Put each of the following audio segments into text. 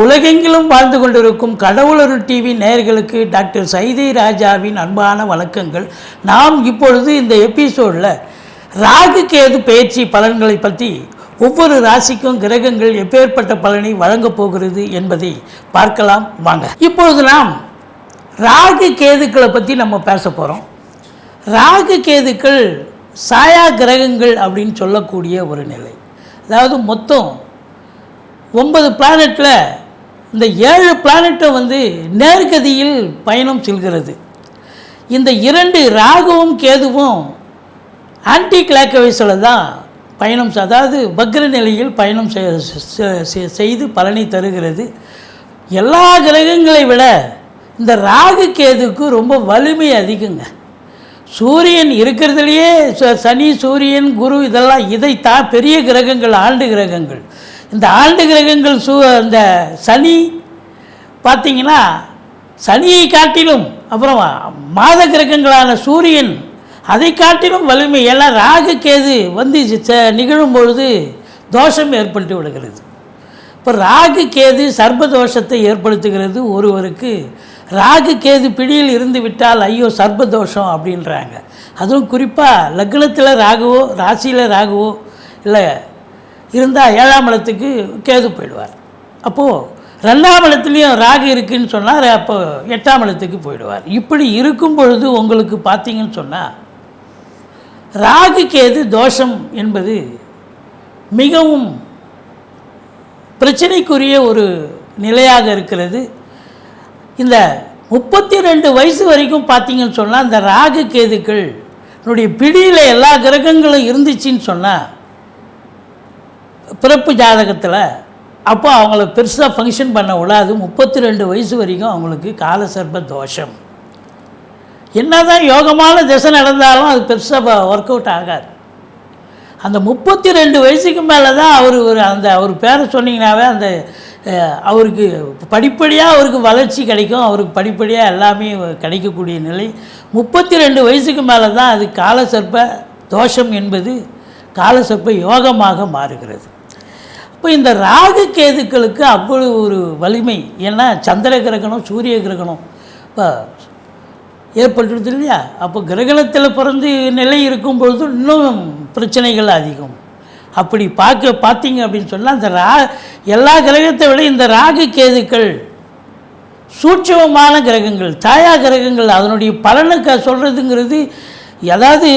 உலகெங்கிலும் வாழ்ந்து கொண்டிருக்கும் கடவுளருள் டிவி நேயர்களுக்கு டாக்டர் சைதை ராஜாவின் அன்பான வணக்கங்கள். நாம் இப்பொழுது இந்த எபிசோடில் ராகு கேது பயிற்சி பலன்களை பற்றி ஒவ்வொரு ராசிக்கும் கிரகங்கள் எப்பேற்பட்ட பலனை வழங்கப் போகிறது என்பதை பார்க்கலாம் வாங்க. இப்பொழுது நாம் ராகு கேதுக்களை பற்றி நம்ம பேச போகிறோம் ராகு கேதுக்கள் சாயா கிரகங்கள் அப்படின்னு சொல்லக்கூடிய ஒரு நிலை. அதாவது மொத்தம் ஒன்பது பிளானட்டில் இந்த ஏழு பிளானட்டை வந்து நேர்கதியில் பயணம் செல்கிறது. இந்த இரண்டு ராகுவும் கேதுவும் ஆன்டி கிளாக்கவைஸில் தான் பயணம் அதாவது வக்ர நிலையில் பயணம் செ- செய்து பலனை தருகிறது. எல்லா கிரகங்களை விட இந்த ராகு கேதுக்கு ரொம்ப வலிமை அதிகங்க. சூரியன் இருக்கிறதுலையே ச- சனி சூரியன் குரு இதெல்லாம் இதை தா பெரிய கிரகங்கள் ஆண்டு கிரகங்கள். இந்த ஆண்டு கிரகங்கள் சூ இந்த சனி பார்த்தீங்கன்னா சனியை காட்டிலும் அப்புறம் மாத கிரகங்களான சூரியன் அதை காட்டிலும் வலிமை எல்லாம் ராகு கேது வந்து நிகழும் பொழுது தோஷம் ஏற்பட்டு விடுகிறது. இப்போ ராகு கேது சர்ப தோஷத்தை ஏற்படுத்துகிறது ஒருவருக்கு. ராகு கேது பிடியில் இருந்து விட்டால் ஐயோ சர்ப தோஷம் அப்படின்றாங்க. அதுவும் குறிப்பாக லக்னத்தில் ராகுவோ ராசியில் ராகுவோ இல்லை இருந்தால் ஏழாம் இடத்துக்கு கேது போயிடுவார். அப்போது ரெண்டாம் இடத்துலையும் ராகு இருக்குதுன்னு சொன்னால் அப்போ எட்டாம் இடத்துக்கு போயிடுவார். இப்படி இருக்கும் பொழுது உங்களுக்கு பார்த்தீங்கன்னு சொன்னால் ராகு கேது தோஷம் என்பது மிகவும் பிரச்சனைக்குரிய ஒரு நிலையாக இருக்கிறது. இந்த முப்பத்தி ரெண்டு வயசு வரைக்கும் பார்த்தீங்கன்னு சொன்னால் இந்த ராகு கேதுக்கள் என்னுடைய பிடியில் எல்லா கிரகங்களும் இருந்துச்சுன்னு சொன்னால் பிறப்பு ஜாதகத்தில் அப்போ அவங்கள பெருசாக ஃபங்க்ஷன் பண்ண விடாது முப்பத்தி ரெண்டு வயசு வரைக்கும் அவங்களுக்கு காலசர்ப தோஷம். என்னதான் யோகமான திசை நடந்தாலும் அது பெருசாக ஒர்க் அவுட் ஆகாது. அந்த முப்பத்தி ரெண்டு வயசுக்கு மேலே தான் அவர் ஒரு அந்த அவர் பேரை சொன்னீங்கன்னாவே அந்த அவருக்கு படிப்படியாக அவருக்கு வளர்ச்சி கிடைக்கும். அவருக்கு படிப்படியாக எல்லாமே கிடைக்கக்கூடிய நிலை. முப்பத்தி ரெண்டு வயசுக்கு மேலே தான் அது காலசர்ப்ப தோஷம் என்பது காலசர்ப்ப யோகமாக மாறுகிறது. இப்போ இந்த ராகு கேதுக்களுக்கு அவ்வளவு ஒரு வலிமை. ஏன்னா சந்திர கிரகணம் சூரிய கிரகணம். இப்போ ஏற்பட்டுருது இல்லையா? அப்போ கிரகணத்தில் பிறந்து நிலை இருக்கும் பொழுது இன்னும் பிரச்சனைகள் அதிகம். அப்படி பார்க்க பார்த்தீங்க அப்படின்னு சொன்னால் இந்த ரா எல்லா கிரகத்தை விட இந்த ராகு கேதுக்கள் சூட்சமமான கிரகங்கள் தாயா கிரகங்கள் அதனுடைய பலனுக்கு க சொல்கிறதுங்கிறது அதாவது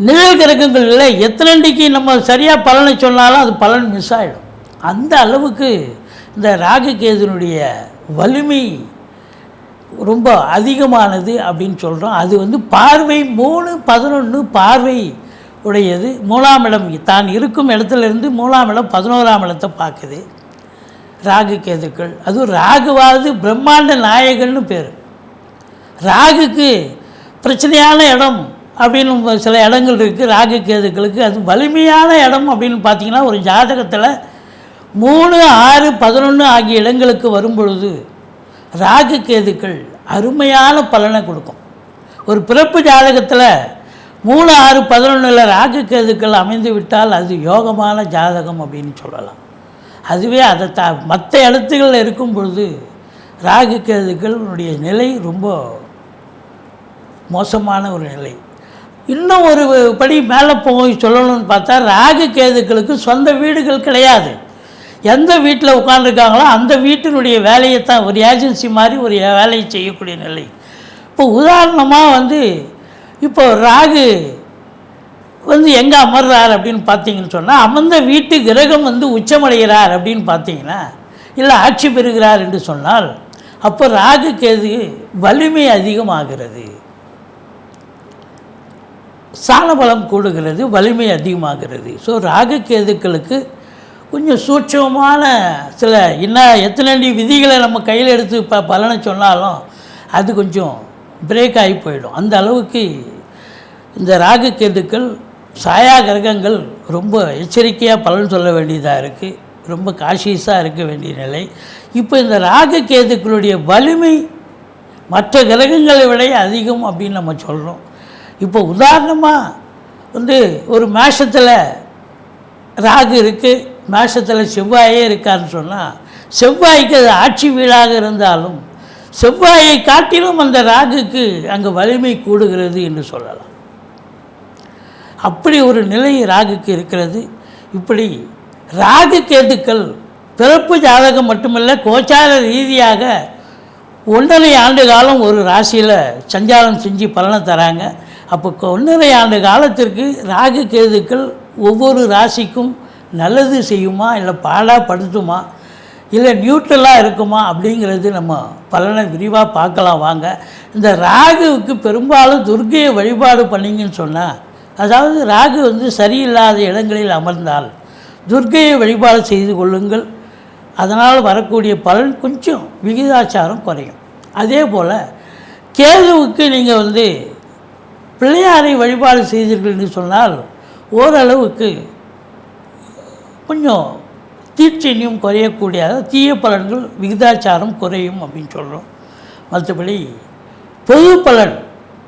நிழல் கிரகங்களில் எத்தனை எத்தனண்டிக்கு நம்ம சரியாக பலனை சொன்னாலும் அது பலன் மிஸ் ஆகிடும் அந்த அளவுக்கு இந்த ராகு கேதுனுடைய வலிமை ரொம்ப அதிகமானது அப்படின்னு சொல்கிறோம் அது வந்து பார்வை மூணு பதினொன்று பார்வை உடையது மூணாம் இடம் தான் இருக்கும் இடத்துல இருந்து மூணாம் இடம் பதினோராம் இடத்தை பார்க்குது. ராகு கேதுக்கள் அதுவும் ராகுவாவது பிரம்மாண்ட நாயகன்னு பேர். ராகுக்கு பிரச்சனையான இடம் அப்படின்னு சில இடங்கள் இருக்குது ராகு கேதுக்களுக்கு. அது வலிமையான இடம் அப்படின்னு பார்த்தீங்கன்னா ஒரு ஜாதகத்தில் மூணு ஆறு பதினொன்று ஆகிய இடங்களுக்கு வரும் பொழுது ராகு கேதுக்கள் அருமையான பலனை கொடுக்கும். ஒரு பிறப்பு ஜாதகத்தில் மூணு ஆறு பதினொன்றில் ராகு கேதுக்கள் அமைந்து விட்டால் அது யோகமான ஜாதகம் அப்படின்னு சொல்லலாம். அதுவே அதை த மற்ற இடத்துகளில் இருக்கும் பொழுது ராகு கேதுக்களுடைய நிலை ரொம்ப மோசமான ஒரு நிலை. இன்னும் ஒரு படி மேலே போய் சொல்லணும்னு பார்த்தா ராகு கேதுக்களுக்கு சொந்த வீடுகள் கிடையாது. எந்த வீட்டில் உட்காந்துருக்காங்களோ அந்த வீட்டினுடைய வேலையை தான் ஒரு ஏஜென்சி மாதிரி ஒரு வேலையை செய்யக்கூடிய நிலை. இப்போ உதாரணமாக வந்து இப்போ ராகு வந்து எங்கே அமர்றார் அப்படின்னு பார்த்தீங்கன்னு சொன்னால் அமர்ந்த வீட்டு கிரகம் வந்து உச்சமடைகிறார் அப்படின்னு பார்த்தீங்கன்னா இல்லை ஆட்சி பெறுகிறார் என்று சொன்னால் அப்போ ராகு கேது வலிமை அதிகமாகிறது. சாலபலம் கூடுகிறது வலிமை அதிகமாகிறது. ஸோ ராகு கேதுக்களுக்கு கொஞ்சம் சூட்சமான சில என்ன எத்தனை விதிகளை நம்ம கையில் எடுத்து ப பலனை சொன்னாலும் அது கொஞ்சம் பிரேக் ஆகி போயிடும். அந்த அளவுக்கு இந்த ராகு கேதுக்கள் சாயா கிரகங்கள் ரொம்ப எச்சரிக்கையாக பலன் சொல்ல வேண்டியதாக இருக்குது ரொம்ப காஷியஸாக இருக்க வேண்டிய நிலை. இப்போ இந்த ராகு கேதுக்களுடைய வலிமை மற்ற கிரகங்களை விட அதிகம் அப்படின்னு நம்ம சொல்கிறோம் இப்போ உதாரணமாக வந்து ஒரு மேஷத்தில் ராகு இருக்குது மேஷத்தில் செவ்வாயே இருக்கான்னு சொன்னால் செவ்வாய்க்கு அது ஆட்சி வீடாக இருந்தாலும் செவ்வாயை காட்டிலும் அந்த ராகுக்கு அங்கே வலிமை கூடுகிறது என்று சொல்லலாம். அப்படி ஒரு நிலை ராகுக்கு இருக்கிறது. இப்படி ராகு கேதுக்கள் பிறப்பு ஜாதகம் மட்டுமல்ல கோச்சார ரீதியாக ஒன்றரை ஆண்டு காலம் ஒரு ராசியில் சஞ்சாரம் செஞ்சு பலனை தராங்க. அப்போ ஒன்றரை ஆண்டு காலத்திற்கு ராகு கேதுக்கள் ஒவ்வொரு ராசிக்கும் நல்லது செய்யுமா இல்லை பாடாப்படுத்துமா இல்லை நியூட்ரலாக இருக்குமா அப்படிங்கிறது நம்ம பலனை விரிவாக பார்க்கலாம் வாங்க. இந்த ராகுவுக்கு பெரும்பாலும் துர்கையை வழிபாடு பண்ணீங்கன்னு சொன்னால் அதாவது ராகு வந்து சரியில்லாத இடங்களில் அமர்ந்தால் துர்க்கையை வழிபாடு செய்து கொள்ளுங்கள். அதனால் வரக்கூடிய பலன் கொஞ்சம் விகிதாச்சாரம் குறையும். அதே போல் கேதுவுக்கு நீங்கள் வந்து பிள்ளையாரை வழிபாடு செய்தீர்கள் என்று சொன்னால் ஓரளவுக்கு கொஞ்சம் தீட்சண்யம் குறையக்கூடிய தீய பலன்கள் விகிதாச்சாரம் குறையும் அப்படின்னு சொல்கிறோம் மற்றபடி பொது பலன்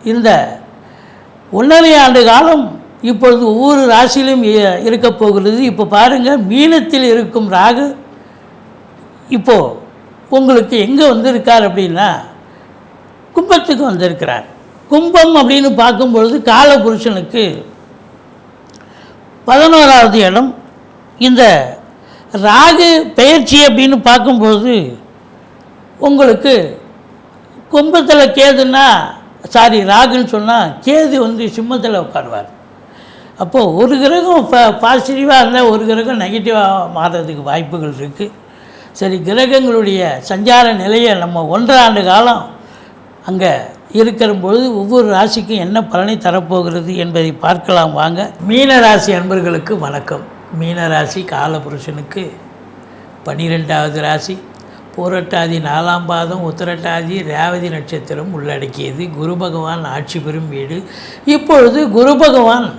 இந்த ஒன்றரை ஆண்டு காலம் இப்பொழுது ஒவ்வொரு ராசியிலும் இ- இருக்கப் போகிறது. இப்போ பாருங்கள் மீனத்தில் இருக்கும் ராகு இப்போது உங்களுக்கு எங்கே வந்திருக்கார் அப்படின்னா கும்பத்துக்கு வந்திருக்கிறார். கும்பம் அப்படின்னு பார்க்கும் பொழுது காலபுருஷனுக்கு பதினோராவது இடம். இந்த ராகு பெயர்ச்சி அப்படின்னு பார்க்கும்பொழுது உங்களுக்கு கும்பத்தில் கேதுன்னா சாரி ராகுன்னு சொன்னால் கேது வந்து சிம்மத்தில் உட்காருவார். அப்போது ஒரு கிரகம் ப பாசிட்டிவாக இருந்தால் ஒரு கிரகம் நெகட்டிவாக மாறுறதுக்கு வாய்ப்புகள் இருக்குது சரி கிரகங்களுடைய சஞ்சார நிலையை நம்ம ஒன்றரை ஆண்டு காலம் அங்கே இருக்கிற பொழுது ஒவ்வொரு ராசிக்கும் என்ன பலனை தரப்போகிறது என்பதை பார்க்கலாம் வாங்க. மீன ராசி அன்பர்களுக்கு வணக்கம். மீன ராசி காலபுருஷனுக்கு பன்னிரெண்டாவது ராசி. பூரட்டாதி நாலாம் பாதம் உத்திரட்டாதி ரேவதி நட்சத்திரம் உள்ளடக்கியது. குரு பகவான் ஆட்சி பெறும் வீடு. இப்பொழுது குரு பகவான்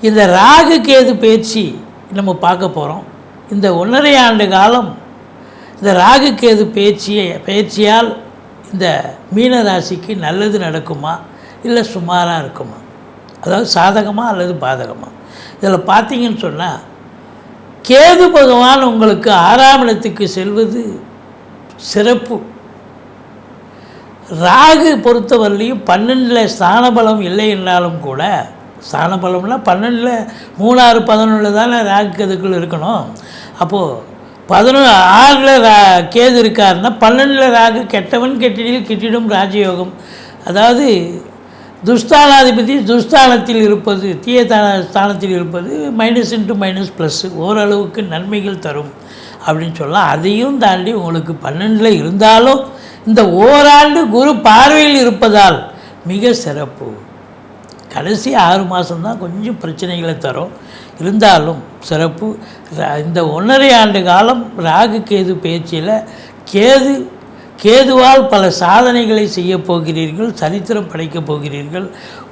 இந்த ராகு கேது பயிற்சி நம்ம பார்க்க போகிறோம் இந்த ஒன்றரை ஆண்டு காலம் இந்த ராகு கேது பயிற்சியை பயிற்சியால் இந்த மீன ராசிக்கு நல்லது நடக்குமா? இல்லை சுமாராக இருக்குமா? அதாவது சாதகமாக அல்லது பாதகமாக இதில் பார்த்தீங்கன்னு சொன்னால் கேது பகவான் உங்களுக்கு ஆறாம் இடத்துக்கு செல்வது சிறப்பு. ராகு பொறுத்தவரையிலையும் பன்னெண்டில் ஸ்தானபலம் இல்லை என்றாலும் கூட ஸ்தானபலம்னா பன்னெண்டில் மூணாறு பதினொன்றில் தானே ராகு கேதுக்குள் இருக்கணும். அப்போது பதினொன்று ஆறில் ரா கேது இருக்காருன்னா பன்னெண்டில் ராகு கெட்டவன் கெட்டிடில் கிட்டிடும் ராஜயோகம். அதாவது துஸ்தானாதிபதி துஸ்தானத்தில் இருப்பது தீய ஸ்தானத்தில் இருப்பது மைனஸ் இன்ட்டு மைனஸ் ப்ளஸ் ஓரளவுக்கு நன்மைகள் தரும் அப்படின்னு சொல்லலாம் அதையும் தாண்டி உங்களுக்கு பன்னெண்டில் இருந்தாலும் இந்த ஓராண்டு குரு பார்வையில் இருப்பதால் மிக சிறப்பு. கடைசி ஆறு மாதம்தான் கொஞ்சம் பிரச்சனைகளை தரும். இருந்தாலும் சிறப்பு. இந்த ஒன்றரை ஆண்டு காலம் ராகு கேது பேச்சில் கேது கேதுவால் பல சாதனைகளை செய்ய போகிறீர்கள் சரித்திரம் படைக்கப் போகிறீர்கள்.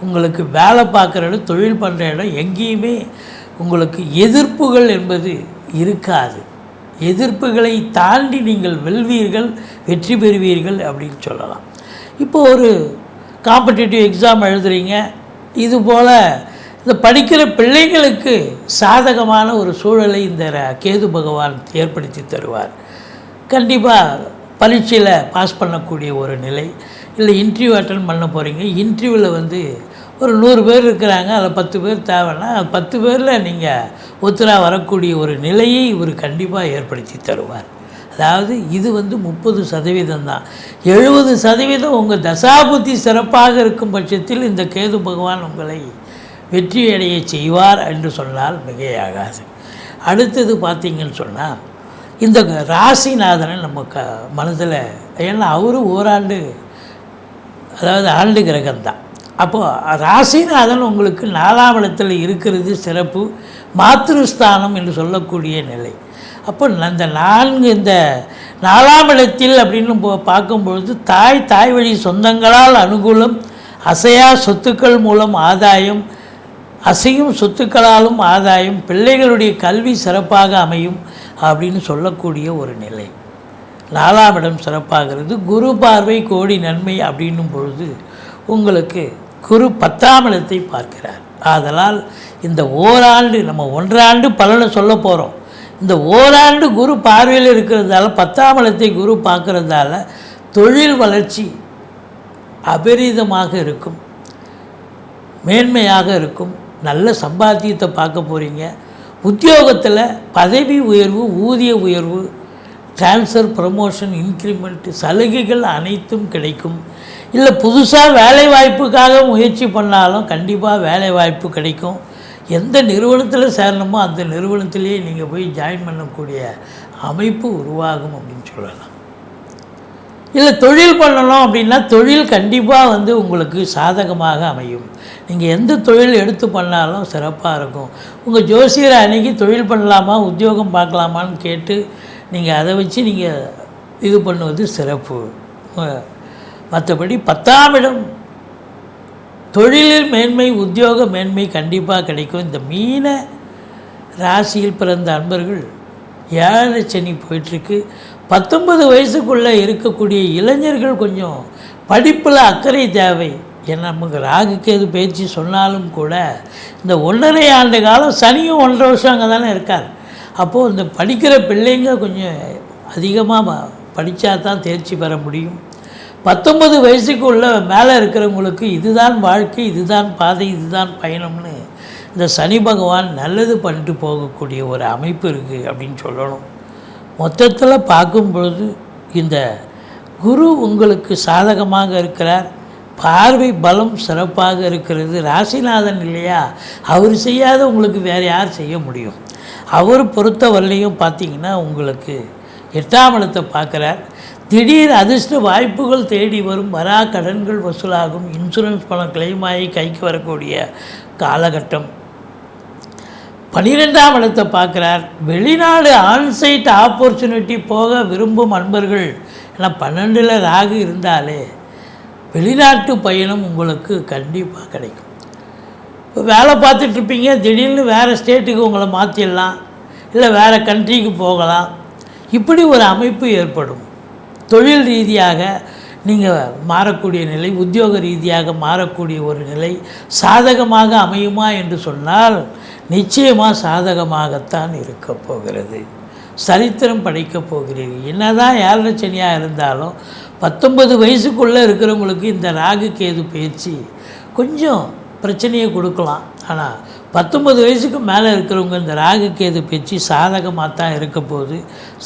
உங்களுக்கு வேலை பார்க்குற இடம் தொழில் பண்ணுற இடம் எங்கேயுமே உங்களுக்கு எதிர்ப்புகள் என்பது இருக்காது. எதிர்ப்புகளை தாண்டி நீங்கள் வெல்வீர்கள் வெற்றி பெறுவீர்கள் அப்படின்னு சொல்லலாம். இப்போ ஒரு காம்படிட்டிவ் எக்ஸாம் எழுதுறீங்க. இது போல் இந்த படிக்கிற பிள்ளைங்களுக்கு சாதகமான ஒரு சூழலை இந்த ர- கேது பகவான் ஏற்படுத்தி தருவார். கண்டிப்பாக பரீட்சையில் பாஸ் பண்ணக்கூடிய ஒரு நிலை இல்லை இன்டர்வியூ அட்டன் பண்ண போகிறீங்க இன்டர்வியூவில் வந்து ஒரு நூறு பேர் இருக்கிறாங்க அதில் பத்து பேர் தேவைன்னா பத்து பேரில் நீங்கள் ஒத்துரா வரக்கூடிய ஒரு நிலையை இவர் கண்டிப்பாக ஏற்படுத்தி தருவார். அதாவது இது வந்து முப்பது சதவீதம் தான். எழுபது சதவீதம் உங்கள் தசாபுத்தி சிறப்பாக இருக்கும் பட்சத்தில் இந்த கேது பகவான் உங்களை வெற்றி அடைய செய்வார் என்று சொன்னால் மிகையாகாது. அடுத்தது பார்த்தீங்கன்னு சொன்னால் இந்த ராசிநாதனை நம்ம க மனதில் ஏன்னா அவரும் ஓராண்டு அதாவது ஆண்டு கிரகம்தான். அப்போது ராசிநாதன் உங்களுக்கு நாலாம் இடத்தில் இருக்கிறது சிறப்பு மாத்திருஸ்தானம் என்று சொல்லக்கூடிய நிலை. அப்போ அந்த நான்கு இந்த நாலாம் இடத்தில் அப்படின்னு போ- பார்க்கும்பொழுது தாய் தாய் வழி சொந்தங்களால் அனுகூலம் அசையா சொத்துக்கள் மூலம் ஆதாயம் அசையும் சொத்துக்களாலும் ஆதாயம் பிள்ளைகளுடைய கல்வி சிறப்பாக அமையும் அப்படின்னு சொல்லக்கூடிய ஒரு நிலை. நாலாம் இடம் சிறப்பாகிறது குரு பார்வை கோடி நன்மை அப்படின்னும் பொழுது உங்களுக்கு குரு பத்தாம் இடத்தை பார்க்கிறார். ஆதலால் இந்த ஓராண்டு நம்ம ஒன்றாண்டு பலனை சொல்ல போகிறோம் இந்த ஓராண்டு குரு பார்வையில் இருக்கிறதால பத்தாம் இடத்தை குரு பார்க்குறதால தொழில் வளர்ச்சி அபரீதமாக இருக்கும் மேன்மையாக இருக்கும். நல்ல சம்பாத்தியத்தை பார்க்க போகிறீங்க உத்தியோகத்தில் பதவி உயர்வு ஊதிய உயர்வு ட்ரான்ஸ்ஃபர் ப்ரமோஷன் இன்க்ரிமெண்ட் சலுகைகள் அனைத்தும் கிடைக்கும். இல்லை புதுசாக வேலை வாய்ப்புக்காக முயற்சி பண்ணாலும் கண்டிப்பாக வேலை வாய்ப்பு கிடைக்கும். எந்த நிறுவனத்தில் சேரணுமோ அந்த நிறுவனத்திலேயே நீங்கள் போய் ஜாயின் பண்ணக்கூடிய அமைப்பு உருவாகும் அப்படின்னு சொல்லலாம். இல்லை தொழில் பண்ணணும் அப்படின்னா தொழில் கண்டிப்பாக வந்து உங்களுக்கு சாதகமாக அமையும். நீங்கள் எந்த தொழில் எடுத்து பண்ணாலும் சிறப்பாக இருக்கும். உங்கள் ஜோசியரை அன்னைக்கு தொழில் பண்ணலாமா உத்தியோகம் பார்க்கலாமான்னு கேட்டு நீங்கள் அதை வச்சு நீங்கள் இது பண்ணுவது சிறப்பு. மற்றபடி பத்தாம் இடம். தொழிலில் மேன்மை உத்தியோக மேன்மை கண்டிப்பாக கிடைக்கும். இந்த மீன ராசியில் பிறந்த அன்பர்கள் ஏழரை சனி போயிட்டுருக்கு. பத்தொன்பது வயசுக்குள்ளே இருக்கக்கூடிய இளைஞர்கள் கொஞ்சம் படிப்பில் அக்கறை தேவை. ஏன்னா நமக்கு ராகுக்கு எது பேச்சு சொன்னாலும் கூட இந்த ஒன்றரை ஆண்டு காலம் சனியும் ஒன்றரை வருஷம் அங்கே தானே இருக்கார். அப்போது இந்த படிக்கிற பிள்ளைங்க கொஞ்சம் அதிகமாக படித்தா தான் தேர்ச்சி பெற முடியும். பத்தொன்பது வயசுக்கு உள்ள மேலே இருக்கிறவங்களுக்கு இதுதான் வாழ்க்கை இதுதான் பாதை இதுதான் பயணம்னு இந்த சனி பகவான் நல்லது பண்ணிட்டு போகக்கூடிய ஒரு அமைப்பு இருக்குது அப்படின்னு சொல்லணும். மொத்தத்தில் பார்க்கும் பொழுது இந்த குரு உங்களுக்கு சாதகமாக இருக்கிறார். பார்வை பலம் சிறப்பாக இருக்கிறது. ராசிநாதன் இல்லையா? அவர் செய்யாத உங்களுக்கு வேறு யார் செய்ய முடியும்? அவர் பொறுத்த வரலையும் பார்த்தீங்கன்னா உங்களுக்கு எட்டாம் இடத்தை பார்க்குறார். திடீர் அதிர்ஷ்ட வாய்ப்புகள் தேடி வரும். வரா கடன்கள் வசூலாகும். இன்சூரன்ஸ் பணம் claim ஆகி கைக்கு வரக்கூடிய காலகட்டம். பன்னிரெண்டாம் இடத்தை பார்க்குறார். வெளிநாடு ஆன்சைட் ஆப்பர்ச்சுனிட்டி போக விரும்பும் அன்பர்கள். ஏன்னா பன்னெண்டில் ராகு இருந்தாலே வெளிநாட்டு பயணம் உங்களுக்கு கண்டிப்பாக கிடைக்கும். இப்போ வேலை பார்த்துட்ருப்பீங்க திடீர்னு வேறு ஸ்டேட்டுக்கு உங்களை மாற்றிடலாம் இல்லை வேறு கண்ட்ரிக்கு போகலாம். இப்படி ஒரு அமைப்பு ஏற்படும். தொழில் ரீதியாக நீங்கள் மாறக்கூடிய நிலை உத்தியோக ரீதியாக மாறக்கூடிய ஒரு நிலை சாதகமாக அமையுமா என்று சொன்னால் நிச்சயமாக சாதகமாகத்தான் இருக்க போகிறது. சரித்திரம் படைக்கப் போகிறீர்கள். என்னதான் ஏழரை சனியாக இருந்தாலும் பத்தொன்பது வயசுக்குள்ளே இருக்கிறவங்களுக்கு இந்த ராகு கேது பயிற்சி கொஞ்சம் பிரச்சனையை கொடுக்கலாம். ஆனால் பத்தொன்பது வயசுக்கு மேலே இருக்கிறவங்க இந்த ராகு கேது பயிற்சி சாதகமாக தான் இருக்க போது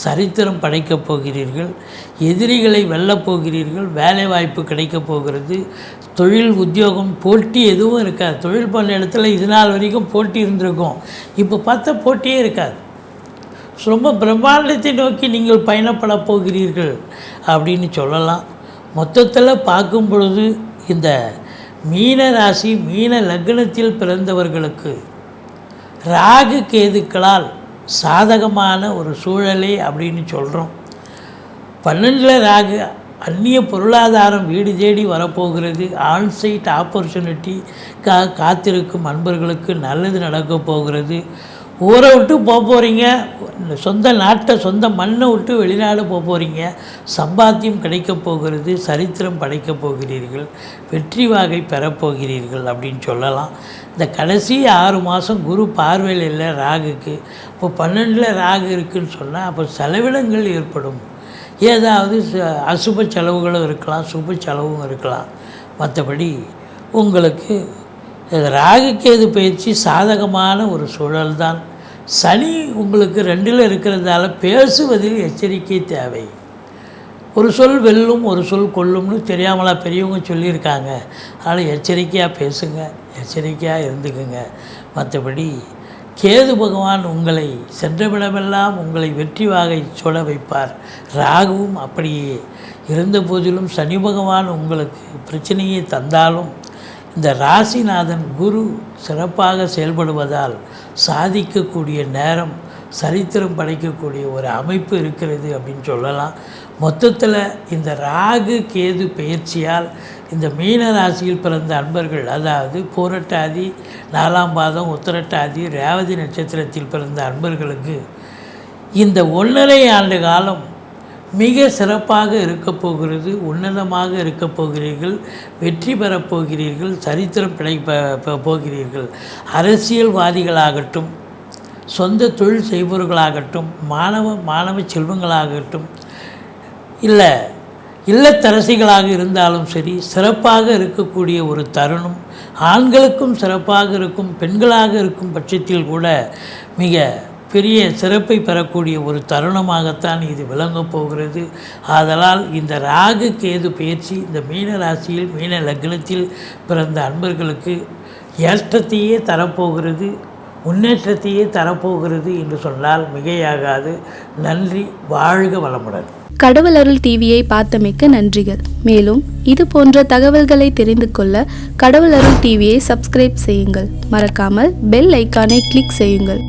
சரித்திரம் படைக்கப் போகிறீர்கள். எதிரிகளை வெல்லப் போகிறீர்கள். வேலை வாய்ப்பு கிடைக்கப் போகிறது. தொழில் உத்தியோகம் போட்டி எதுவும் இருக்காது. தொழில் பண்ண இடத்துல இது நாள் வரைக்கும் போட்டி இருந்திருக்கும். இப்போ பார்த்தா போட்டியே இருக்காது. ரொம்ப பிரம்மாண்டத்தை நோக்கி நீங்கள் பயணப்பட போகிறீர்கள் அப்படின்னு சொல்லலாம். மொத்தத்தில் பார்க்கும் பொழுது இந்த மீன ராசி மீன லக்னத்தில் பிறந்தவர்களுக்கு ராகு கேதுக்களால் சாதகமான ஒரு சூழலே அப்படின்னு சொல்கிறோம் பன்னெண்டில் ராகு அந்நிய பொருளாதாரம் வீடு தேடி வரப்போகிறது. ஆன்சைட் ஆப்பர்ச்சுனிட்டி கா காத்திருக்கும் அன்பர்களுக்கு நல்லது நடக்கப் போகிறது. ஊரை விட்டு போக போகிறீங்க சொந்த நாட்டை சொந்த மண்ணை விட்டு வெளிநாடு போக போகிறீங்க சம்பாத்தியம் கிடைக்கப் போகிறது சரித்திரம் படைக்கப் போகிறீர்கள் வெற்றி வாகை பெறப்போகிறீர்கள் அப்படின்னு சொல்லலாம். இந்த கடைசி ஆறு மாதம் குரு பார்வையில் இல்லை ராகுக்கு. இப்போ பன்னெண்டில் ராகு இருக்குன்னு சொன்னால் அப்போ செலவினங்கள் ஏற்படும். ஏதாவது ச- அசுப செலவுகளும் இருக்கலாம் சுப செலவும் இருக்கலாம். மற்றபடி உங்களுக்கு இது ராகு கேது பயிற்சி சாதகமான ஒரு சூழல் தான் சனி உங்களுக்கு ரெண்டில் இருக்கிறதால பேசுவதில் எச்சரிக்கை தேவை. ஒரு சொல் வெல்லும் ஒரு சொல் கொல்லும்னு தெரியாமலா பெரியவங்க சொல்லியிருக்காங்க. அதனால் எச்சரிக்கையாக பேசுங்க எச்சரிக்கையாக இருந்துக்குங்க. மற்றபடி கேது பகவான் உங்களை சென்றவிடமெல்லாம் உங்களை வெற்றி வாகை சுட வைப்பார். ராகுவும் அப்படியே இருந்த போதிலும் சனி பகவான் உங்களுக்கு பிரச்சனையை தந்தாலும் இந்த ராசிநாதன் குரு சிறப்பாக செயல்படுவதால் சாதிக்கக்கூடிய நேரம் சரித்திரம் படைக்கக்கூடிய ஒரு அமைப்பு இருக்கிறது அப்படின்னு சொல்லலாம். மொத்தத்தில் இந்த ராகு கேது பயிற்சியால் இந்த மீன ராசியில் பிறந்த அன்பர்கள் அதாவது பூரட்டாதி நாலாம் பாதம் உத்திரட்டாதி ரேவதி நட்சத்திரத்தில் பிறந்த அன்பர்களுக்கு இந்த ஒன்றரை ஆண்டு காலம் மிக சிறப்பாக இருக்கப் போகிறது உன்னதமாக இருக்கப் போகிறீர்கள் வெற்றி பெறப் போகிறீர்கள் சரித்திரம் பிழைப்ப போகிறீர்கள். அரசியல்வாதிகளாகட்டும் சொந்த தொழில் செய்பவர்களாகட்டும் மாணவ மாணவ செல்வங்களாகட்டும் இல்லை இல்லத்தரசிகளாக இருந்தாலும் சரி சிறப்பாக இருக்கக்கூடிய ஒரு தருணம் ஆண்களுக்கும் சிறப்பாக இருக்கும் பெண்களாக இருக்கும் பட்சத்தில் கூட மிக பெரிய சிறப்பை பெறக்கூடிய ஒரு தருணமாகத்தான் இது விளங்கப் போகிறது. ஆதலால் இந்த ராகு கேது பயிற்சி இந்த மீன ராசியில் மீன லக்னத்தில் பிறந்த அன்பர்களுக்கு ஏற்றத்தையே தரப்போகிறது முன்னேற்றத்தையே தரப்போகிறது என்று சொன்னால் மிகையாகாது. நன்றி வாழ்க வளமுடன். கடவுள் அருள் டிவியை பார்த்தமைக்க நன்றிகள். மேலும் இது போன்ற தகவல்களை தெரிந்து கொள்ள கடவுள் அருள் டிவியை சப்ஸ்கிரைப் செய்யுங்கள். மறக்காமல் பெல் ஐக்கானை கிளிக் செய்யுங்கள்.